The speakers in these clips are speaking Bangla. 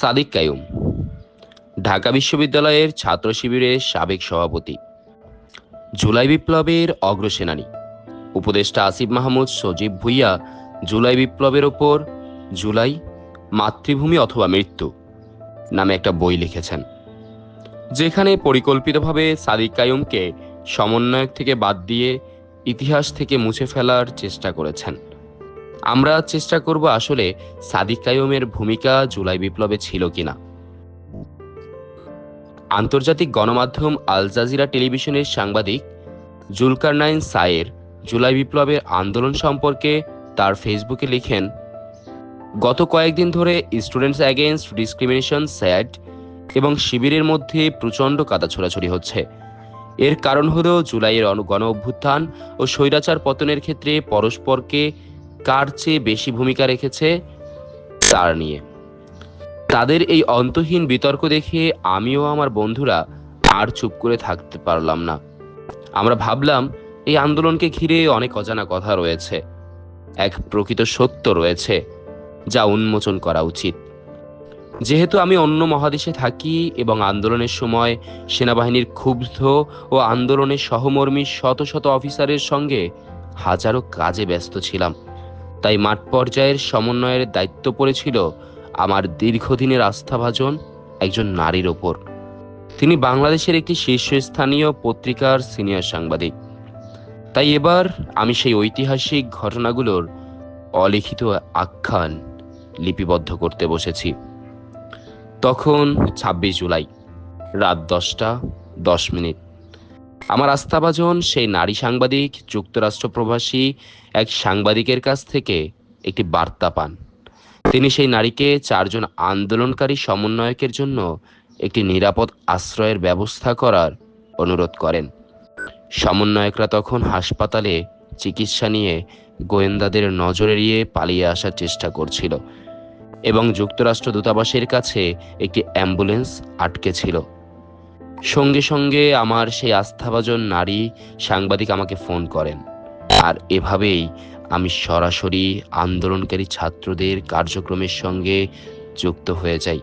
সাদিক কায়ুম, ঢাকা বিশ্ববিদ্যালয়ের ছাত্র শিবিরের সাবেক সভাপতি। জুলাই বিপ্লবের অগ্রসেনানী। উপদেষ্টা আসিফ মাহমুদ সজীব ভুইয়া, জুলাই বিপ্লবের ওপর জুলাই, মাতৃভূমি অথবা মৃত্যু নামে একটা বই লিখেছেন। যেখানে পরিকল্পিতভাবে সাদিক কায়ুমকে সমন্বয়ক থেকে বাদ দিয়ে ইতিহাস থেকে মুছে ফেলার চেষ্টা করেছেন। আমরা চেষ্টা করব আসলে সাদিক কায়ুমের ভূমিকা জুলাই বিপ্লবে ছিল কিনা। আন্তর্জাতিক গণমাধ্যম আল জাজিরা টেলিভিশনের সাংবাদিক জুলকারনাইন সায়ের জুলাই বিপ্লবের আন্দোলন সম্পর্কে তার ফেসবুকে লিখেন, গত কয়েকদিন ধরে স্টুডেন্টস অ্যাগেনস্ট ডিসক্রিমিনেশন স্যাড এবং শিবিরের মধ্যে প্রচণ্ড কাদা ছোড়াছড়ি হচ্ছে। এর কারণ হলো জুলাইয়ের গণ অভ্যুত্থান ও স্বৈরাচার পতনের ক্ষেত্রে পরস্পরকে কার চেয়ে বেশি ভূমিকা রেখেছে তার নিয়ে। তাদের এই অন্তহীন বিতর্ক দেখে আমিও আমার বন্ধুরা আর চুপ করে থাকতে পারলাম না। আমরা ভাবলাম, এই আন্দোলনকে ঘিরে অনেক অজানা কথা রয়েছে। এক প্রকৃত সত্য রয়েছে, যা উন্মোচন করা উচিত। যেহেতু আমি অন্য মহাদেশে থাকি এবং আন্দোলনের সময় সেনাবাহিনীর ক্ষুব্ধ ও আন্দোলনের সহমর্মী শত শত অফিসারের সঙ্গে হাজারো কাজে ব্যস্ত ছিলাম তাই মাঠ পর্যায়ের সমন্বয়ের দায়িত্ব পড়েছিল আমার দীর্ঘদিনের আস্থাভাজন একজন নারীর ওপর। তিনি বাংলাদেশের একটি শীর্ষস্থানীয় পত্রিকার সিনিয়র সাংবাদিক। তাই এবার আমি সেই ঐতিহাসিক ঘটনাগুলোর অলিখিত আখ্যান লিপিবদ্ধ করতে বসেছি। তখন ছাব্বিশ জুলাই, রাত দশটা, দশ মিনিট। আমার আস্থাভাজন সেই নারী সাংবাদিক, যুক্তরাষ্ট্র প্রবাসী এক সাংবাদিকের কাছ থেকে একটি বার্তা পান। তিনি সেই নারীকে চারজন আন্দোলনকারী সমন্বয়কের জন্য একটি নিরাপদ আশ্রয়ের ব্যবস্থা করার অনুরোধ করেন। সমন্বয়করা তখন হাসপাতালে চিকিৎসা নিয়ে গোয়েন্দাদের নজর এড়িয়ে পালিয়ে আসার চেষ্টা করছিল এবং যুক্তরাষ্ট্র দূতাবাসের কাছে একটি অ্যাম্বুলেন্স আটকে ছিল সঙ্গে সঙ্গে আমার সেই আস্থাভাজন নারী সাংবাদিক আমাকে ফোন করেন। আর এভাবেই আমি সরাসরি আন্দোলনকারী ছাত্রদের কার্যক্রমের সঙ্গে যুক্ত হয়ে যাই।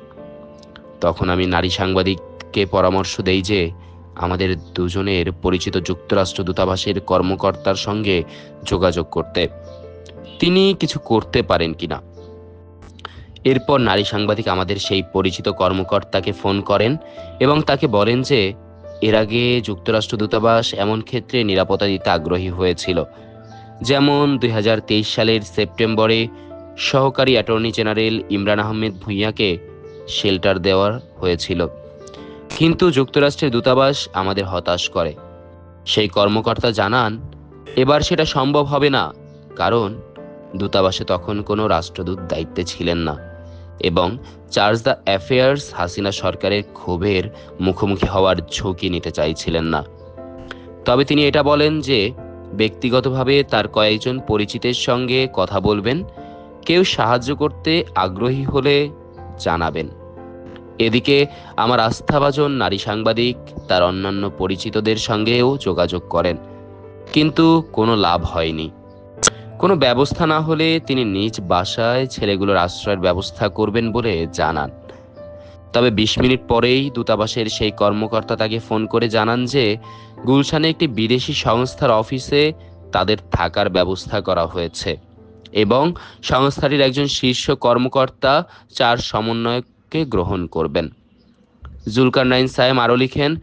তখন আমি নারী সাংবাদিককে পরামর্শ দেই যে, আমাদের দুজনের পরিচিত যুক্তরাষ্ট্র দূতাবাসের কর্মকর্তার সঙ্গে যোগাযোগ করতে। তিনি কিছু করতে পারেন কিনা। এরপর নারী সাংবাদিক আমাদের সেই পরিচিত কর্মকর্তাকে ফোন করেন এবং তাকে বলেন যে, এর আগে যুক্তরাষ্ট্র দূতাবাস এমন ক্ষেত্রে নিরাপত্তা দিতে আগ্রহী হয়েছিল। যেমন দুই হাজার তেইশ সালের সেপ্টেম্বরে সহকারী অ্যাটর্নি জেনারেল ইমরান আহমেদ ভূঁইয়াকে শেল্টার দেওয়ার হয়েছিল। কিন্তু যুক্তরাষ্ট্রের দূতাবাস আমাদের হতাশ করে। সেই কর্মকর্তা জানান, এবার সেটা সম্ভব হবে না, কারণ দূতাবাসে তখন কোনো রাষ্ট্রদূত দায়িত্বে ছিলেন না। এবং চার্জ দ্য অ্যাফেয়ার্স হাসিনা সরকারের ক্ষোভের মুখোমুখি হওয়ার ঝুঁকি নিতে চাইছিলেন না। তবে তিনি এটা বলেন যে, ব্যক্তিগতভাবে তার কয়েকজন পরিচিতের সঙ্গে কথা বলবেন, কেউ সাহায্য করতে আগ্রহী হলে জানাবেন। এদিকে আমার আস্থাভাজন নারী সাংবাদিক তার অন্যান্য পরিচিতদের সঙ্গেও যোগাযোগ করেন, কিন্তু কোনো লাভ হয়নি। কোনো ব্যবস্থা না হলে তিনি নিজ বাসায় ছেলেগুলোর আশ্রয়ের ব্যবস্থা করবেন বলে জানান। তবে বিশ মিনিট পরেই দূতাবাসের সেই কর্মকর্তা তাকে ফোন করে জানান যে, গুলশানে একটি বিদেশি সংস্থার অফিসে তাদের থাকার ব্যবস্থা করা হয়েছে এবং সংস্থাটির একজন শীর্ষ কর্মকর্তা চার সমন্বয়ককে গ্রহণ করবেন। জুলকার নাইন সাহেব আরও লিখেন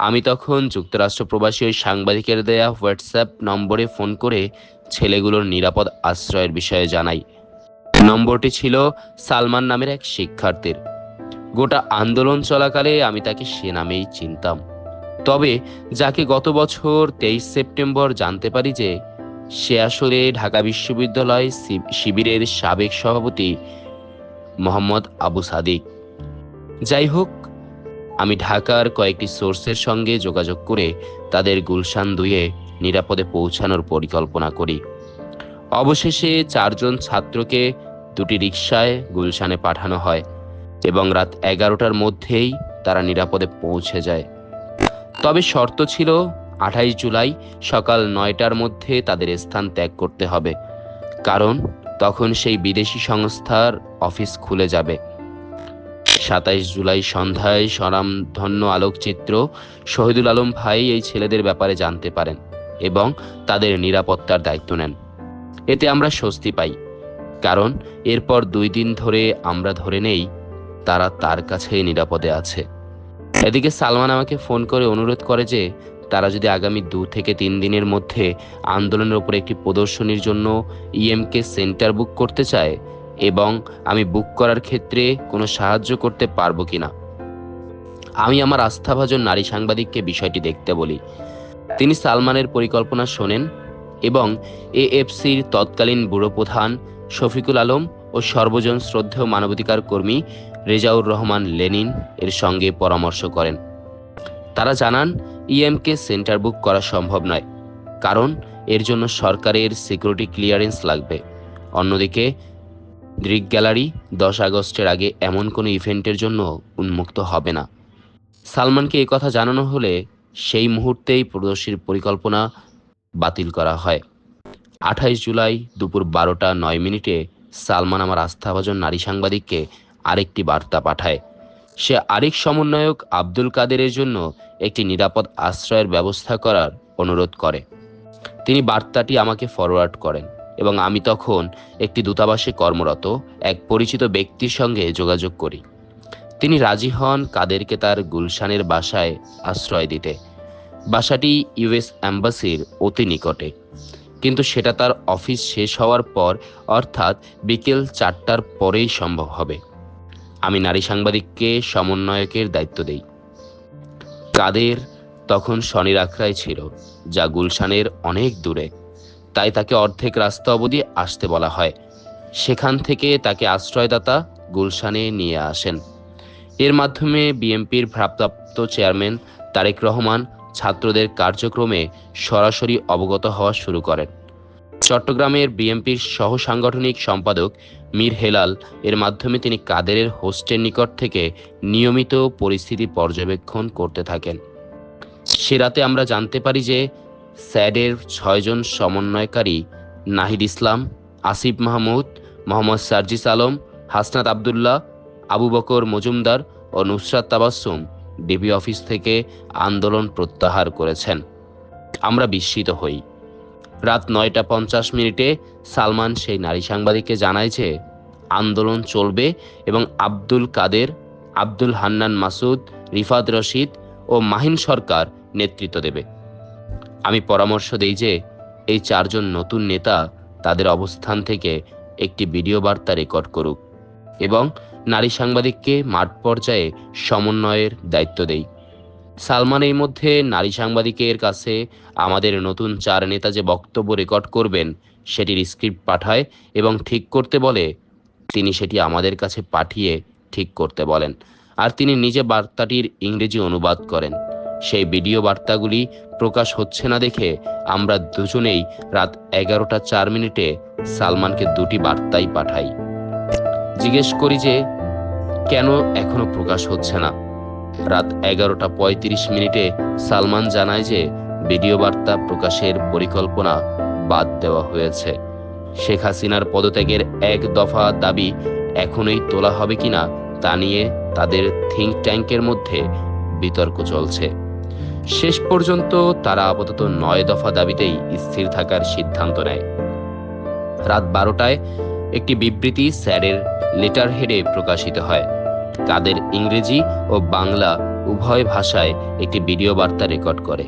আমি তখন যুক্তরাষ্ট্র প্রবাসী ওই সাংবাদিকের দেয়া হোয়াটসঅ্যাপ নম্বরে ফোন করে ছেলেগুলোর নিরাপদ আশ্রয়ের বিষয়ে জানাই। নম্বরটি ছিল সালমান নামের এক শিক্ষার্থীর। গোটা আন্দোলন চলাকালে আমি তাকে সে নামেই চিনতাম। তবে যাকে গত বছর তেইশ সেপ্টেম্বর জানতে পারি যে সে আসলে ঢাকা বিশ্ববিদ্যালয় শিবিরের সাবেক সভাপতি মোহাম্মদ আবু সাদিক। যাই হোক আমি ঢাকার কয়েকটি সোর্সের সঙ্গে যোগাযোগ করে তাদের গুলশান দুয়ে নিরাপদে পৌঁছানোর পরিকল্পনা করি। অবশেষে চারজন ছাত্রকে দুটি রিকশায় গুলশানে পাঠানো হয় এবং রাত এগারোটার মধ্যেই তারা নিরাপদে পৌঁছে যায়। তবে শর্ত ছিল আঠাইশ জুলাই সকাল নয়টার মধ্যে তাদের স্থান ত্যাগ করতে হবে, কারণ তখন সেই বিদেশি সংস্থার অফিস খুলে যাবে। সাতাইশ জুলাই সন্ধ্যায় স্বনামধন্য আলোকচিত্র শহীদুল আলম ভাই এই ছেলেদের ব্যাপারে জানতে পারেন এবং তাদের নিরাপত্তার দায়িত্ব নেন। এতে আমরা স্বস্তি পাই, কারণ এরপর দুই দিন ধরে আমরা ধরে নেই, তারা তার কাছে নিরাপদে আছে। এদিকে সালমান আমাকে ফোন করে অনুরোধ করে যে, তারা যদি আগামী দু থেকে তিন দিনের মধ্যে আন্দোলনের উপর একটি প্রদর্শনীর জন্য ইএমকে সেন্টার বুক করতে চায় এবং আমি বুক করার ক্ষেত্রে কোনো সাহায্য করতে পারব কিনা। আমি আমার আস্থাভাজন নারী সাংবাদিককে বিষয়টি দেখতে বলি। তিনি সালমানের পরিকল্পনা শোনেন এবং এএফসির তৎকালীন ব্যুরো প্রধান শফিকুল আলম ও সর্বজন শ্রদ্ধেয় মানবাধিকার কর্মী রেজাউর রহমান লেনিন এর সঙ্গে পরামর্শ করেন। তারা জানান, ইএমকে সেন্টার বুক করা সম্ভব নয়, কারণ এর জন্য সরকারের সিকিউরিটি ক্লিয়ারেন্স লাগবে। অন্যদিকে গ্রিক গ্যালারি দশ আগস্টের আগে এমন কোনো ইভেন্টের জন্য উন্মুক্ত হবে না। সালমানকে এই কথা জানানো হলে সেই মুহূর্তেই প্রদর্শীর পরিকল্পনা বাতিল করা হয়। আঠাইশ জুলাই দুপুর বারোটা নয় মিনিটে সালমান আমার আস্থাভাজন নারী সাংবাদিককে আরেকটি বার্তা পাঠায়। সে আরেক সমন্বয়ক আব্দুল কাদেরের জন্য একটি নিরাপদ আশ্রয়ের ব্যবস্থা করার অনুরোধ করে। তিনি বার্তাটি আমাকে ফরওয়ার্ড করেন। এবং আমি তখন একটি দূতাবাসে কর্মরত এক পরিচিত ব্যক্তির সঙ্গে যোগাযোগ করি। তিনি রাজি হন কাদেরকে তার গুলশানের বাসায় আশ্রয় দিতে। বাসাটি ইউএস অ্যাম্বাসির অতি নিকটে। কিন্তু সেটা তার অফিস শেষ হওয়ার পর অর্থাৎ বিকেল চারটার পরেই সম্ভব হবে। আমি নারী সাংবাদিককে সমন্বয়কের দায়িত্ব দেই। কাদের তখন শনির আখড়ায় ছিল, যা গুলশানের অনেক দূরে। তাই তাকে অর্ধেক রাস্তা অবধি আসতে বলা হয়। সেখান থেকে তাকে আশ্রয়দাতা গুলশানে নিয়ে আসেন। এর মাধ্যমে বিএনপির ভারপ্রাপ্ত চেয়ারম্যান তারেক রহমান ছাত্রদের কার্যক্রমে সরাসরি অবগত হওয়া শুরু করেন। চট্টগ্রামের বিএনপির সহ সাংগঠনিক সম্পাদক মীর হেলাল এর মাধ্যমে তিনি কাদেরের হোস্টের নিকট থেকে নিয়মিত পরিস্থিতি পর্যবেক্ষণ করতে থাকেন। সে রাতে আমরা জানতে পারি যে স্যাডের ছয়জন সমন্বয়কারী নাহিদ ইসলাম, আসিফ মাহমুদ, মোহাম্মদ সার্জিস আলম, হাসনাত আবদুল্লাহ, আবু বকর মজুমদার ও নুসরাত তাবাসুম ডিবি অফিস থেকে আন্দোলন প্রত্যাহার করেছেন। আমরা বিস্মিত হই। রাত নয়টা পঞ্চাশ মিনিটে সালমান সেই নারী সাংবাদিককে জানায় যে আন্দোলন চলবে এবং আব্দুল কাদের, আব্দুল হান্নান মাসুদ, রিফাত রশিদ ও মাহিন সরকার নেতৃত্ব দেবে। আমি পরামর্শ দেই যে, এই চারজন নতুন নেতা তাদের অবস্থান থেকে একটি ভিডিও বার্তা রেকর্ড করুক এবং নারী সাংবাদিককে মাঠ পর্যায়ে সমন্বয়ের দায়িত্ব দেই। সালমান, এই মধ্যে নারী সাংবাদিকের কাছে আমাদের নতুন চার নেতা যে বক্তব্য রেকর্ড করবেন, সেটির স্ক্রিপ্ট পাঠায় এবং ঠিক করতে বলে, তিনি সেটি আমাদের কাছে পাঠিয়ে ঠিক করতে বলেন। আর তিনি নিজে বার্তাটির ইংরেজি অনুবাদ করেন। সেই ভিডিও বার্তাগুলি প্রকাশ হচ্ছে না দেখে আমরা দুজনেই রাত এগারোটা চার মিনিটে সালমানকে দুটি বার্তাই পাঠাই। জিজ্ঞেস করি যে, কেন এখনও প্রকাশ হচ্ছে না? রাত এগারোটা পঁয়ত্রিশ মিনিটে সালমান জানায় যে ভিডিও বার্তা প্রকাশের পরিকল্পনা বাদ দেওয়া হয়েছে। শেখ হাসিনার পদত্যাগের এক দফা দাবি এখনই তোলা হবে কিনা তা নিয়ে তাদের থিঙ্ক ট্যাঙ্কের মধ্যে বিতর্ক চলছে। শেষ পর্যন্ত তারা আপাতত নয় দফা দাবিতেই স্থির থাকার সিদ্ধান্ত নেয়। রাত বারোটায় একটি বিবৃতি স্যারের লেটার হেডে প্রকাশিত হয়। কাদের ইংরেজি ও বাংলা উভয় ভাষায় একটি ভিডিও বার্তা রেকর্ড করে,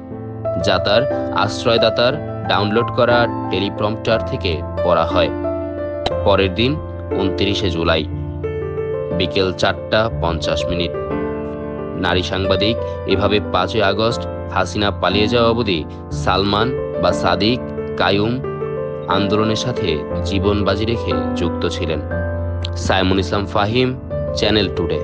যা তার আশ্রয়দাতার ডাউনলোড করা টেলিপ্রম্পটার থেকে পড়া হয়। পরের দিন, উনত্রিশে জুলাই, বিকেল চারটা পঞ্চাশ মিনিট। নারী সাংবাদিক, এভাবে পাঁচই আগস্ট হাসিনা পালিয়ে যাওয়া অবধি সালমান বা সাদিক, কায়ুম আন্দোলনের সাথে জীবন বাজি রেখে যুক্ত ছিলেন। Saimul Islam Fahim, channel today.